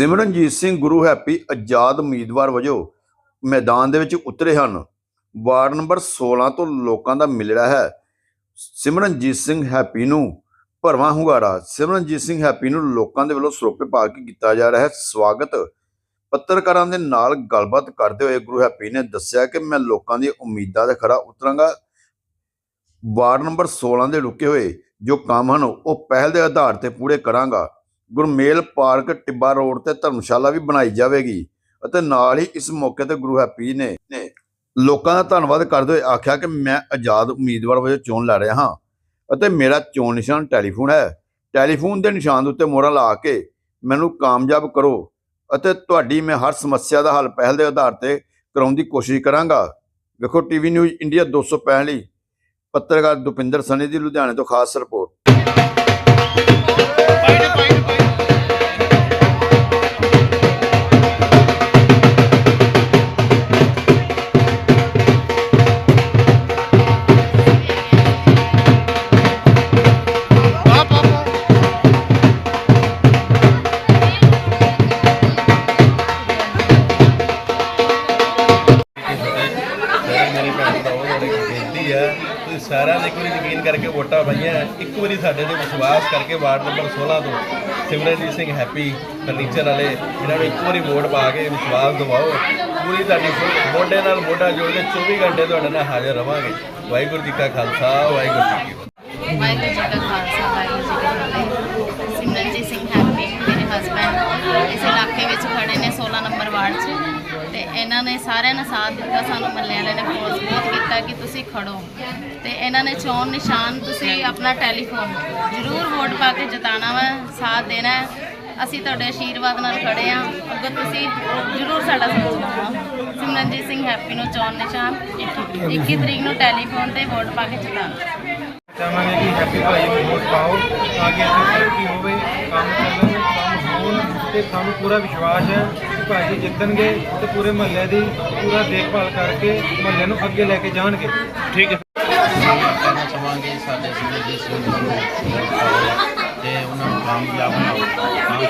ਸਿਮਰਨਜੀਤ ਸਿੰਘ ਗੁਰੂ ਹੈਪੀ ਆਜ਼ਾਦ ਉਮੀਦਵਾਰ ਵਜੋਂ ਮੈਦਾਨ ਦੇ ਵਿੱਚ ਉਤਰੇ ਹਨ। ਵਾਰਡ ਨੰਬਰ 16 ਤੋਂ ਲੋਕਾਂ ਦਾ ਮਿਲ ਰਿਹਾ ਹੈ। ਸਿਮਰਨਜੀਤ ਸਿੰਘ ਹੈਪੀ ਨੂੰ ਭਰਵਾਂ ਹੁੰਗਾਰਾ। ਸਿਮਰਨਜੀਤ ਸਿੰਘ ਹੈਪੀ ਨੂੰ ਲੋਕਾਂ ਦੇ ਵੱਲੋਂ ਸਰੋਪੇ ਪਾ ਕੇ ਕੀਤਾ ਜਾ ਰਿਹਾ ਹੈ। ਸਵਾਗਤ ਪੱਤਰਕਾਰਾਂ ਦੇ ਨਾਲ ਗੱਲਬਾਤ ਕਰਦੇ ਹੋਏ ਗੁਰੂ ਹੈਪੀ ਨੇ ਦੱਸਿਆ ਕਿ ਮੈਂ ਲੋਕਾਂ ਦੀ ਉਮੀਦਾਂ ਦਾ ਖਰਾ ਉਤਰਾਂਗਾ। ਵਾਰਡ ਨੰਬਰ 16 ਦੇ ਰੁਕੇ ਹੋਏ ਜੋ ਕੰਮ ਹਨ, ਉਹ ਪਹਿਲ ਦੇ ਆਧਾਰ ਤੇ ਪੂਰੇ ਕਰਾਂਗਾ। ਗੁਰਮੇਲ ਪਾਰਕ ਟਿੱਬਾ ਰੋਡ ਤੇ ਧਰਮਸ਼ਾਲਾ ਵੀ ਬਣਾਈ ਜਾਵੇਗੀ ਅਤੇ ਨਾਲ ਹੀ ਇਸ ਮੌਕੇ ਤੇ ਗੁਰੂ ਹੈਪੀ ਨੇ ਲੋਕਾਂ ਦਾ ਧੰਨਵਾਦ ਕਰਦੇ ਹੋਏ ਆਖਿਆ ਕਿ ਮੈਂ ਆਜ਼ਾਦ ਉਮੀਦਵਾਰ ਵਜੋਂ ਚੋਣ ਲੜ ਰਿਹਾ ਹਾਂ ਅਤੇ ਮੇਰਾ ਚੋਣ ਨਿਸ਼ਾਨ ਟੈਲੀਫੋਨ ਹੈ। ਟੈਲੀਫੋਨ ਦੇ ਨਿਸ਼ਾਨ ਦੇ ਉੱਤੇ ਮੋਹਰਾਂ ਲਾ ਕੇ ਮੈਨੂੰ ਕਾਮਯਾਬ ਕਰੋ ਅਤੇ ਤੁਹਾਡੀ ਮੈਂ ਹਰ ਸਮੱਸਿਆ ਦਾ ਹੱਲ ਪਹਿਲ ਦੇ ਆਧਾਰ ਤੇ ਕਰਾਉਣ ਦੀ ਕੋਸ਼ਿਸ਼ ਕਰਾਂਗਾ। ਵੇਖੋ, ਟੀਵੀ ਨਿਊਜ਼ ਇੰਡੀਆ 265 ਲਈ ਪੱਤਰਕਾਰ ਦੁਪਿੰਦਰ ਸਨੀ ਦੀ ਲੁਧਿਆਣੇ ਤੋਂ ਖਾਸ ਰਿਪੋਰਟ। ਸਾਡੇ ਤੇ ਵਿਸ਼ਵਾਸ ਕਰਕੇ ਵਾਰਡ ਨੰਬਰ 16 ਤੋਂ ਸਿਮਰਨਜੀਤ ਸਿੰਘ ਹੈਪੀ ਫਰਨੀਚਰ ਵਾਲੇ, ਇਹਨਾਂ ਨੂੰ ਇੱਕ ਵਾਰੀ ਵੋਟ ਪਾ ਕੇ ਵਿਸ਼ਵਾਸ ਦਿਵਾਓ। ਪੂਰੀ ਤੁਹਾਡੀ ਮੋਢੇ ਨਾਲ ਮੋਢਾ ਜੋੜ ਕੇ 24 ਘੰਟੇ ਤੁਹਾਡੇ ਨਾਲ ਹਾਜ਼ਰ ਰਵਾਂਗੇ। ਵਾਹਿਗੁਰੂ ਜੀ ਕਾ ਖਾਲਸਾ, ਵਾਹਿਗੁਰੂ ਜੀ ਕੀ ਫਤਿਹ। ਵਾਹਿਗੁਰੂ ਜੀ ਕਾ ਖਾਲਸਾ। ਨੇ ਸਾਰਿਆਂ ਨੇ ਸਾਥ ਦਿੱਤਾ, ਸਾਨੂੰ ਮੱਲੇ ਵਾਲਿਆਂ ਨੇ ਫੋਰਸ ਬਹੁਤ ਕੀਤਾ ਕਿ ਤੁਸੀਂ ਖੜੋ। ਤੇ ਇਹਨਾਂ ਨੇ ਚੋਣ ਨਿਸ਼ਾਨ ਤੁਸੀਂ ਆਪਣਾ ਟੈਲੀਫੋਨ ਜ਼ਰੂਰ ਵੋਟ ਪਾ ਕੇ ਜਿਤਾਣਾ ਵਾ, ਸਾਥ ਦੇਣਾ ਅਸੀਂ ਤੁਹਾਡੇ ਆਸ਼ੀਰਵਾਦ ਨਾਲ ਖੜੇ ਆ ਅੱਗੇ ਤੁਸੀਂ ਜ਼ਰੂਰ ਸਾਡਾ ਸਾਥ ਦੇਣਾ ਸਿਮਰਨਜੀਤ ਸਿੰਘ ਹੈਪੀ ਨੂੰ ਚੋਣ ਨਿਸ਼ਾਨ 21 ਤਰੀਕ ਨੂੰ ਟੈਲੀਫੋਨ ਤੇ ਵੋਟ ਪਾ ਕੇ ਜਿਤਾਣਾ ਚਾਹਾਂਗੇ ਕਿ ਹੈਪੀ ਭਾਈ ਨੂੰ ਵੋਟ ਪਾਓ, ਤਾਂ ਤਰੱਕੀ ਹੋਵੇ, ਕੰਮ ਚੱਲਣ, ਕੰਮ ਹੋਣ, ਤੇ ਸਾਨੂੰ ਪੂਰਾ ਵਿਸ਼ਵਾਸ ਹੈ। ਕਿ ਭਾਈ ਜੀ ਜਿੱਤਣਗੇ ਤੇ ਪੂਰੇ ਮਹੱਲੇ ਦੀ ਪੂਰਾ ਦੇਖਭਾਲ ਕਰਕੇ ਮਹੱਲੇ ਨੂੰ ਅੱਗੇ ਲੈ ਕੇ ਜਾਣਗੇ। ਠੀਕ ਹੈ। ਕਹਿਣਾ ਚਾਹਾਂਗੇ ਸਾਡੇ ਸਿੰਘ ਜੀ ਨੂੰ ਤੇ ਉਹਨਾਂ ਨੂੰ ਕਾਮਯਾਬ ਬਣਾਓ ਤਾਂ ਕਿ ਉਹ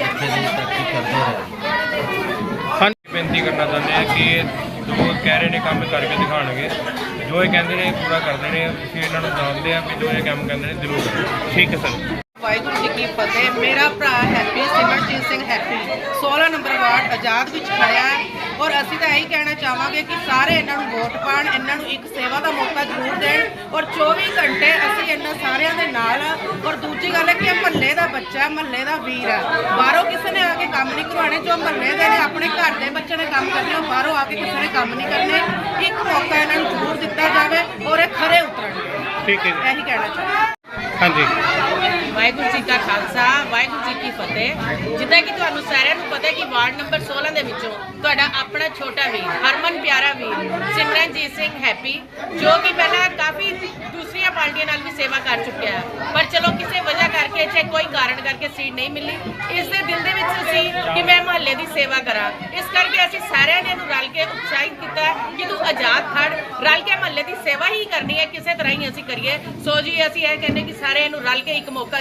ਇੱਥੇ ਦੀ ਤਰੱਕੀ ਕਰਦੇ ਰਹਿਣ ਹਾਂਜੀ ਬੇਨਤੀ ਕਰਨਾ ਚਾਹੁੰਦੇ ਹਾਂ ਕਿ ਜੋ ਕਹਿ ਰਹੇ ਨੇ ਕੰਮ ਕਰਕੇ ਦਿਖਾਣਗੇ ਜੋ ਇਹ ਕਹਿੰਦੇ ਨੇ ਪੂਰਾ ਕਰਦੇ ਨੇ ਅਸੀਂ ਇਹਨਾਂ ਨੂੰ ਜਾਣਦੇ ਹਾਂ ਕਿ ਜੋ ਇਹ ਕੰਮ ਕਹਿੰਦੇ ਨੇ ਜ਼ਰੂਰ ਠੀਕ ਹੈ ਸਰ। ਵਾਹਿਗੁਰੂ ਜੀ ਕੀ ਫਤਿਹ। ਮੇਰਾ ਭਰਾ ਹੈਪੀ ਸਿਮਰਜੀਤ ਸਿੰਘ ਹੈਪੀ 16 ਨੰਬਰ ਵਾਰਡ ਆਜ਼ਾਦ ਵਿੱਚ ਖੜਿਆ ਹੈ ਔਰ ਅਸੀਂ ਤਾਂ ਇਹੀ ਕਹਿਣਾ ਚਾਹਾਂਗੇ ਕਿ ਸਾਰੇ ਇਹਨਾਂ ਨੂੰ ਵੋਟ ਪਾਣ ਇਹਨਾਂ ਨੂੰ ਇੱਕ ਸੇਵਾ ਦਾ ਮੌਕਾ ਜ਼ਰੂਰ ਦੇਣ ਔਰ 24 ਘੰਟੇ ਅਸੀਂ ਇਹਨਾਂ ਸਾਰਿਆਂ ਦੇ ਨਾਲ ਹਾਂ। ਔਰ ਦੂਜੀ ਗੱਲ ਹੈ ਕਿ ਇਹ ਮਹੱਲੇ ਦਾ ਬੱਚਾ ਮਹੱਲੇ ਦਾ ਵੀਰ ਹੈ। ਬਾਹਰੋਂ ਕਿਸੇ ਨੇ ਆ ਕੇ ਕੰਮ ਨਹੀਂ ਕਰਵਾਉਣੇ ਜੋ ਮਹੱਲੇ ਦੇ ਨੇ ਆਪਣੇ ਘਰ ਦੇ ਬੱਚੇ ਨੇ ਕੰਮ ਕਰਨੇ ਉਹ ਬਾਹਰੋਂ ਆ ਕੇ ਕਿਸੇ ਨੇ ਕੰਮ ਨਹੀਂ ਕਰਨੇ। ਇੱਕ ਮੌਕਾ ਇਹਨਾਂ ਨੂੰ ਜ਼ਰੂਰ ਦਿੱਤਾ ਜਾਵੇ ਔਰ ਇਹ ਖਰੇ ਉਤਰਨਗੇ। ਠੀਕ ਹੈ ਇਹੀ ਕਹਿਣਾ ਚਾਹਾਂਗੇ। ਹਾਂਜੀ। ਵਾਹਿਗੁਰੂ ਜੀ ਕਾ ਖਾਲਸਾ, ਵਾਹਿਗੁਰੂ ਜੀ ਕੀ ਫਤਿਹ। ਜਿੱਦਾਂ ਕਿ ਤੁਹਾਨੂੰ ਸਾਰਿਆਂ ਨੂੰ ਪਤਾ ਹੈ ਕਿ ਵਾਰਡ ਨੰਬਰ 16 ਦੇ ਵਿੱਚੋਂ ਤੁਹਾਡਾ ਆਪਣਾ ਛੋਟਾ ਵੀਰ, ਹਰਮਨ ਪਿਆਰਾ ਵੀਰ, ਸਿਮਰਨਜੀਤ ਸਿੰਘ ਹੈਪੀ, ਜੋ ਕਿ ਪਹਿਲਾਂ ਕਾਫੀ ਦੂਸਰੀਆਂ ਪਾਰਟੀਆਂ ਨਾਲ ਵੀ ਸੇਵਾ ਕਰ ਚੁੱਕਿਆ ਪਰ ਚਲੋ ਕਿਸੇ ਵਜ੍ਹਾ ਕਰਕੇ ਚਾਹੇ ਕੋਈ ਕਾਰਨ ਕਰਕੇ ਸੀਟ ਨਹੀਂ ਮਿਲੀ, ਇਸ ਦੇ ਦਿਲ ਦੇ ਵਿੱਚ ਸੀ ਕਿ ਮੈਂ ਮਹੱਲੇ ਦੀ ਸੇਵਾ ਕਰਾਂ। ਇਸ ਕਰਕੇ ਅਸੀਂ ਸਾਰਿਆਂ ਨੇ ਇਹਨੂੰ ਰਲ ਕੇ ਉਤਸ਼ਾਹਿਤ ਕੀਤਾ ਕਿ ਤੂੰ ਆਜ਼ਾਦ ਖੜ। ਰਲ ਕੇ ਮਹੱਲੇ ਦੀ ਸੇਵਾ ਹੀ ਕਰਨੀ ਹੈ, ਕਿਸੇ ਤਰ੍ਹਾਂ ਹੀ ਅਸੀਂ ਕਰੀਏ। ਸੋ ਜੀ, ਅਸੀਂ ਇਹ ਕਹਿੰਦੇ ਕਿ ਸਾਰਿਆਂ ਨੂੰ ਰਲ ਕੇ ਇੱਕ ਮੌਕਾ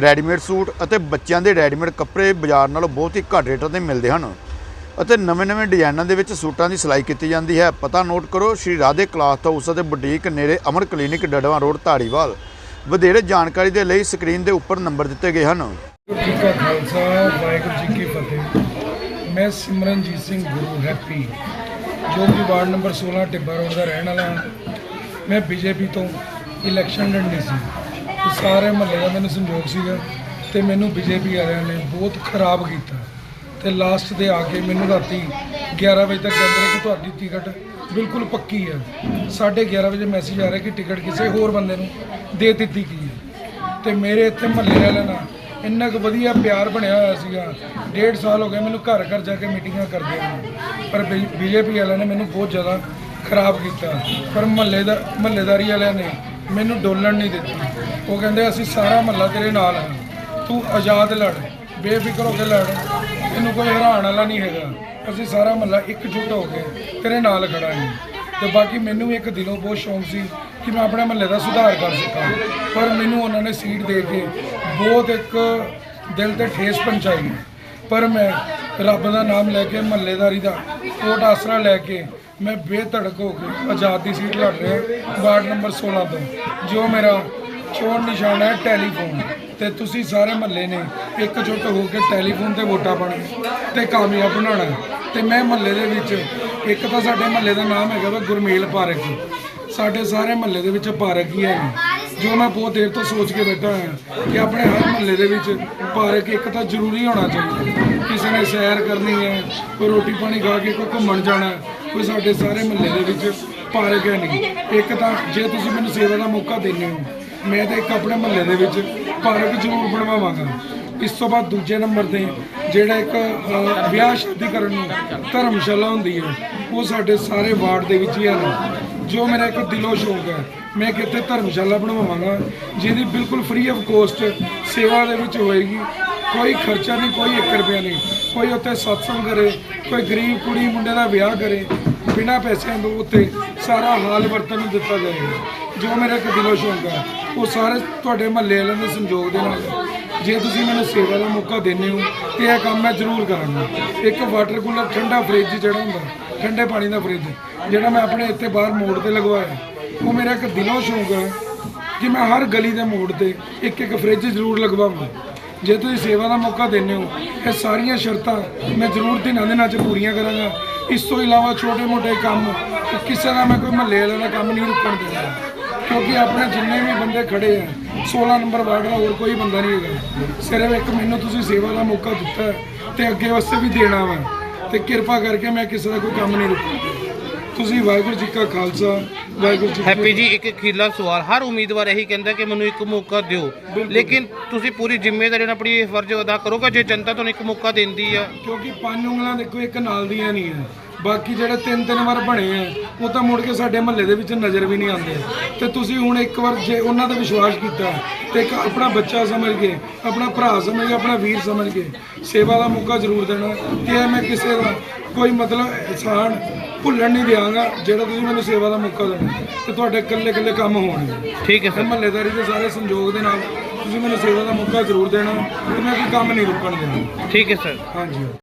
ਰੈਡੀਮੇਡ ਸੂਟ ਅਤੇ ਬੱਚਿਆਂ ਦੇ ਰੈਡੀਮੇਡ ਕੱਪੜੇ ਬਾਜ਼ਾਰ ਨਾਲੋਂ ਬਹੁਤ ਹੀ ਘੱਟ ਰੇਟਾਂ ਤੇ ਮਿਲਦੇ ਹਨ। ਅਤੇ ਨਵੇਂ-ਨਵੇਂ ਡਿਜ਼ਾਈਨਾਂ ਦੇ ਵਿੱਚ ਸੂਟਾਂ ਦੀ ਸਿਲਾਈ ਕੀਤੀ ਜਾਂਦੀ ਹੈ। ਪਤਾ ਨੋਟ ਕਰੋ, ਸ਼੍ਰੀ ਰਾਧੇ ਕਲਾਥ ਹਾਊਸ ਅਤੇ ਬੁਟੀਕ ਨੇੜੇ ਅਮਰ ਕਲੀਨਿਕ ਡੜਵਾ ਰੋਡ ਧਾਰੀਵਾਲ। ਵਧੇਰੇ ਜਾਣਕਾਰੀ ਦੇ ਲਈ ਸਕਰੀਨ ਦੇ ਉੱਪਰ ਨੰਬਰ ਦਿੱਤੇ ਗਏ ਹਨ। ਵਾਹਿਗੁਰੂ ਜੀ ਕਾ ਖਾਲਸਾ, ਵਾਹਿਗੁਰੂ ਜੀ ਕੀ ਫਤਿਹ। ਮੈਂ ਸਿਮਰਨਜੀਤ ਸਿੰਘ ਗੁਰੂ, ਹੈਪੀ। ਜੋ ਕਿ ਵਾਰਡ ਨੰਬਰ 16 ਟਿੱਬਾ ਰੋਡ ਦਾ ਰਹਿਣ ਵਾਲਾ ਮੈਂ ਬੀਜੇਪੀ ਤੋਂ ਇਲੈਕਸ਼ਨ ਲੜਨੀ ਸੀ। ਸਾਰੇ ਮਹੱਲੇ ਦਾ ਮੈਨੂੰ ਸੰਯੋਗ ਸੀਗਾ ਤੇ ਮੈਨੂੰ ਬੀਜੇਪੀ ਵਾਲਿਆਂ ਨੇ ਬਹੁਤ ਖਰਾਬ ਕੀਤਾ ਤੇ ਲਾਸਟ ਦੇ ਆ ਕੇ ਮੈਨੂੰ ਰਾਤੀ 11 ਵਜੇ ਤੱਕ ਕਹਿੰਦੇ ਨੇ ਕਿ ਤੁਹਾਡੀ ਟਿਕਟ ਬਿਲਕੁਲ ਪੱਕੀ ਹੈ 11:30 ਵਜੇ ਮੈਸੇਜ ਆ ਰਿਹਾ ਕਿ ਟਿਕਟ ਕਿਸੇ ਹੋਰ ਬੰਦੇ ਨੂੰ ਦੇ ਦਿੱਤੀ ਗਈ ਹੈ ਤੇ ਮੇਰੇ ਇੱਥੇ ਮਹੱਲੇ ਵਾਲਿਆਂ ਨਾਲ ਇੰਨਾ ਕੁ ਵਧੀਆ ਪਿਆਰ ਬਣਿਆ ਹੋਇਆ ਸੀਗਾ। ਡੇਢ ਸਾਲ ਹੋ ਗਏ ਮੈਨੂੰ ਘਰ ਘਰ ਜਾ ਕੇ ਮੀਟਿੰਗਾਂ ਕਰਦੇ ਨੂੰ ਪਰ ਬੀਜੇਪੀ ਵਾਲਿਆਂ ਨੇ ਮੈਨੂੰ ਬਹੁਤ ਜ਼ਿਆਦਾ ਖਰਾਬ ਕੀਤਾ। ਪਰ ਮਹੱਲੇ ਦਾ ਮਹੱਲੇਦਾਰੀ ਵਾਲਿਆਂ ਨੇ ਮੈਨੂੰ ਡੋਲਣ ਨਹੀਂ ਦਿੱਤੀ। ਉਹ ਕਹਿੰਦੇ, ਅਸੀਂ ਸਾਰਾ ਮਹੱਲਾ ਤੇਰੇ ਨਾਲ ਹੈ ਤੂੰ ਆਜ਼ਾਦ ਲੜ, ਬੇਫਿਕਰ ਹੋ ਕੇ ਲੜ। ਇਹਨੂੰ ਕੋਈ ਹਰਾਉਣ ਵਾਲਾ ਨਹੀਂ ਹੈਗਾ। ਅਸੀਂ ਸਾਰਾ ਮਹੱਲਾ ਇਕਜੁੱਟ ਹੋ ਕੇ ਤੇਰੇ ਨਾਲ ਖੜਾ ਹਾਂ। ਤੇ ਬਾਕੀ ਮੈਨੂੰ ਵੀ ਇੱਕ ਦਿਲੋਂ ਬਹੁਤ ਸ਼ੌਂਕ ਸੀ ਕਿ ਮੈਂ ਆਪਣੇ ਮਹੱਲੇ ਦਾ ਸੁਧਾਰ ਕਰ ਸਕਾਂ। ਪਰ ਮੈਨੂੰ ਉਹਨਾਂ ਨੇ ਸੀਟ ਦੇ ਕੇ ਬਹੁਤ ਇੱਕ ਦਿਲ ਤੇ ਠੇਸ ਪਹੁੰਚਾਈ। ਪਰ ਮੈਂ ਰੱਬ ਦਾ ਨਾਮ ਲੈ ਕੇ, ਮਹੱਲੇਦਾਰੀ ਦਾ ਕੋਟ ਆਸਰਾ ਲੈ ਕੇ ਮੈਂ ਬੇਧੜਕ ਹੋ ਕੇ ਆਜ਼ਾਦੀ ਸੀਟ ਲੜ ਰਿਹਾ, ਵਾਰਡ ਨੰਬਰ 16 ਤੋਂ, ਜੋ ਮੇਰਾ ਚੋਣ ਨਿਸ਼ਾਨ ਹੈ ਟੈਲੀਫੋਨ ਤੇ ਤੁਸੀਂ ਸਾਰੇ ਮਹੱਲੇ ਨੇ ਇਕਜੁੱਟ ਹੋ ਕੇ ਟੈਲੀਫੋਨ ਤੇ ਵੋਟਾਂ ਪਾਉਣੀਆਂ ਤੇ ਕਾਮਯਾਬ ਬਣਾਉਣਾ ਤੇ ਮੈਂ ਮਹੱਲੇ ਦੇ ਵਿੱਚ, ਇੱਕ ਤਾਂ ਸਾਡੇ ਮਹੱਲੇ ਦਾ ਨਾਮ ਹੈਗਾ ਵਾ ਗੁਰਮੇਲ ਪਾਰਕ। ਸਾਡੇ ਸਾਰੇ ਮਹੱਲੇ ਦੇ ਵਿੱਚ ਪਾਰਕ ਹੀ ਹੈ ਜੋ ਮੈਂ ਬਹੁਤ ਦੇਰ ਤੋਂ ਸੋਚ ਕੇ ਬੈਠਾ ਹਾਂ ਕਿ ਆਪਣੇ ਹਰ ਮਹੱਲੇ ਦੇ ਵਿੱਚ ਪਾਰਕ ਇੱਕ ਤਾਂ ਜ਼ਰੂਰੀ ਹੋਣਾ ਚਾਹੀਦਾ ਕਿਸੇ ਨੇ ਸੈਰ ਕਰਨੀ ਹੈ, ਕੋਈ ਰੋਟੀ ਪਾਣੀ ਖਾ ਕੇ ਕੋਈ ਘੁੰਮਣ ਜਾਣਾ ਕੋਈ ਸਾਡੇ ਸਾਰੇ ਮਹੱਲੇ ਦੇ ਵਿੱਚ ਪਾਰਕ ਹੈ ਨਹੀਂ ਇੱਕ ਤਾਂ ਜੇ ਤੁਸੀਂ ਮੈਨੂੰ ਸੇਵਾ ਦਾ ਮੌਕਾ ਦਿੰਦੇ ਹੋ, ਮੈਂ ਤਾਂ ਇੱਕ ਆਪਣੇ ਮਹੱਲੇ ਦੇ ਵਿੱਚ ਪਾਰਕ ਜ਼ਰੂਰ ਬਣਵਾਵਾਂਗਾ। ਇਸ ਤੋਂ ਬਾਅਦ ਦੂਜੇ ਨੰਬਰ ਤੇ ਜਿਹੜਾ ਇੱਕ ਵਿਆਹ ਸ਼ਾਦੀ ਕਰਨ ਨੂੰ ਧਰਮਸ਼ਾਲਾ ਹੁੰਦੀ ਹੈ, ਉਹ ਸਾਡੇ ਸਾਰੇ ਵਾਰਡ ਦੇ ਵਿੱਚ ਹੀ ਹੈ ਜੋ ਮੇਰਾ ਇੱਕ ਦਿਲੋਂ ਸ਼ੌਕ ਹੈ, ਮੈਂ ਕਿਤੇ ਧਰਮਸ਼ਾਲਾ ਬਣਵਾਵਾਂਗਾ, ਜਿਹਦੀ ਬਿਲਕੁਲ ਫ੍ਰੀ ਆਫ ਕੋਸਟ ਸੇਵਾ ਦੇ ਵਿੱਚ ਹੋਏਗੀ। ਕੋਈ ਖਰਚਾ ਨਹੀਂ, ਕੋਈ 1 ਰੁਪਿਆ ਨਹੀਂ। ਕੋਈ ਉੱਥੇ ਸਤਸੰਗ ਕਰੇ, ਕੋਈ ਗਰੀਬ ਕੁੜੀ ਮੁੰਡੇ ਦਾ ਵਿਆਹ ਕਰੇ, ਬਿਨਾਂ ਪੈਸਿਆਂ ਤੋਂ ਉੱਤੇ ਸਾਰਾ ਹਾਲ ਵਰਤਨ ਨੂੰ ਦਿੱਤਾ ਜਾਏਗਾ ਜੋ ਮੇਰਾ ਇੱਕ ਦਿਲੋਂ ਸ਼ੌਂਕ ਹੈ, ਉਹ ਸਾਰੇ ਤੁਹਾਡੇ ਮਹੱਲੇ ਵਾਲਿਆਂ ਦੇ ਸੰਯੋਗ ਦੇ ਨਾਲ ਜੇ ਤੁਸੀਂ ਮੈਨੂੰ ਸੇਵਾ ਦਾ ਮੌਕਾ ਦਿੰਦੇ ਹੋ, ਤੇ ਇਹ ਕੰਮ ਮੈਂ ਜ਼ਰੂਰ ਕਰਾਂਗਾ। ਇੱਕ ਵਾਟਰ ਕੂਲਰ ਠੰਡਾ ਫ੍ਰਿਜ ਜਿਹੜਾ ਹੁੰਦਾ, ਠੰਡੇ ਪਾਣੀ ਦਾ ਫ੍ਰਿਜ, ਜਿਹੜਾ ਮੈਂ ਆਪਣੇ ਇੱਥੇ ਬਾਹਰ ਮੋੜ ਤੇ ਲਗਵਾਇਆ, ਉਹ ਮੇਰਾ ਇੱਕ ਦਿਲੋਂ ਸ਼ੌਂਕ ਹੈ ਕਿ ਮੈਂ ਹਰ ਗਲੀ ਦੇ ਮੋੜ ਤੇ ਇੱਕ ਇੱਕ ਫ੍ਰਿਜ ਜ਼ਰੂਰ ਲਗਵਾਵਾਂਗਾ ਜੇ ਤੁਸੀਂ ਸੇਵਾ ਦਾ ਮੌਕਾ ਦਿੰਦੇ ਹੋ, ਇਹ ਸਾਰੀਆਂ ਸ਼ਰਤਾਂ ਮੈਂ ਜ਼ਰੂਰ ਦਿਨਾਂ ਦੇ ਨਾਲ ਚ ਪੂਰੀਆਂ ਕਰਾਂਗਾ। ਇਸ ਤੋਂ ਇਲਾਵਾ ਛੋਟੇ-ਮੋਟੇ ਕੰਮ, ਕਿਸੇ ਦਾ ਮੈਂ ਕੋਈ ਮਹੱਲੇ ਵਾਲੇ ਦਾ ਕੰਮ ਨਹੀਂ ਰੁਕਣ ਦਿੰਦਾ ਕਿਉਂਕਿ ਆਪਣੇ ਜਿੰਨੇ ਵੀ ਬੰਦੇ ਖੜੇ ਆ 16 ਨੰਬਰ ਵਾਰਡ ਦਾ ਹੋਰ ਕੋਈ ਬੰਦਾ ਨਹੀਂ ਹੈਗਾ। ਸਿਰਫ ਇੱਕ ਮੈਨੂੰ ਤੁਸੀਂ ਸੇਵਾ ਦਾ ਮੌਕਾ ਦਿੱਤਾ ਹੈ ਤੇ ਅੱਗੇ ਵਾਸਤੇ ਵੀ ਦੇਣਾ ਵਾ। ਤੇ ਕਿਰਪਾ ਕਰਕੇ ਮੈਂ ਕਿਸੇ ਦਾ ਕੋਈ ਕੰਮ ਨਹੀਂ ਰੁਕੂੰਗਾ ਤੁਸੀਂ ਵਾਹਿਗੁਰੂ ਜੀ ਕਾ ਖਾਲਸਾ ਵਾਹਿਗੁਰੂ ਜੀ ਕੀ ਹੈਪੀ ਜੀ ਇੱਕ ਅਖੀਰਲਾ ਸਵਾਲ। ਹਰ ਉਮੀਦਵਾਰ ਇਹੀ ਕਹਿੰਦਾ ਕਿ ਮੈਨੂੰ ਇੱਕ ਮੌਕਾ ਦਿਓ। ਲੇਕਿਨ ਤੁਸੀਂ ਪੂਰੀ ਜ਼ਿੰਮੇਵਾਰੀ ਨਾਲ ਆਪਣੀ ਇਹ ਫਰਜ਼ ਅਦਾ ਕਰੋਗੇ ਜੇ ਜਨਤਾ ਤੁਹਾਨੂੰ ਇੱਕ ਮੌਕਾ ਦਿੰਦੀ ਆ। ਕਿਉਂਕਿ ਪੰਜ ਉਂਗਲਾਂ ਦੇਖੋ ਇੱਕ ਨਾਲ ਦੀਆਂ ਨਹੀਂ ਹੈ ਬਾਕੀ ਜਿਹੜੇ ਤਿੰਨ ਤਿੰਨ ਵਾਰ ਬਣੇ ਆ ਉਹ ਤਾਂ ਮੁੜ ਕੇ ਸਾਡੇ ਮਹੱਲੇ ਦੇ ਵਿੱਚ ਨਜ਼ਰ ਵੀ ਨਹੀਂ ਆਉਂਦੇ। ਤੇ ਤੁਸੀਂ ਹੁਣ ਇੱਕ ਵਾਰ ਜੇ ਉਹਨਾਂ ਤੇ ਵਿਸ਼ਵਾਸ ਕੀਤਾ ਤੇ ਇੱਕ ਆਪਣਾ ਬੱਚਾ ਸਮਝ ਕੇ ਆਪਣਾ ਭਰਾ ਸਮਝ ਕੇ ਆਪਣਾ ਵੀਰ ਸਮਝ ਕੇ ਸੇਵਾ ਦਾ ਮੌਕਾ ਜ਼ਰੂਰ ਦੇਣਾ। ਤੇ ਇਹ ਮੈਂ ਕਿਸੇ ਦਾ ਕੋਈ ਮਤਲਬ ਅਹਿਸਾਨ ਭੁੱਲਣ ਨਹੀਂ ਦਿਆਂਗਾ ਜਿਹੜਾ ਤੁਸੀਂ ਮੈਨੂੰ ਸੇਵਾ ਦਾ ਮੌਕਾ ਦੇਣਾ ਤੇ ਤੁਹਾਡੇ ਇਕੱਲੇ ਇਕੱਲੇ ਕੰਮ ਹੋਣਗੇ ਠੀਕ ਹੈ ਸਰ। ਮਹੱਲੇਦਾਰੀ ਦੇ ਸਾਰੇ ਸੰਯੋਗ ਦੇ ਨਾਲ ਤੁਸੀਂ ਮੈਨੂੰ ਸੇਵਾ ਦਾ ਮੌਕਾ ਜ਼ਰੂਰ ਦੇਣਾ ਤੇ ਮੈਂ ਕੋਈ ਕੰਮ ਨਹੀਂ ਰੁਕਣ ਦੇਣਾ। ਠੀਕ ਹੈ ਸਰ। ਹਾਂਜੀ।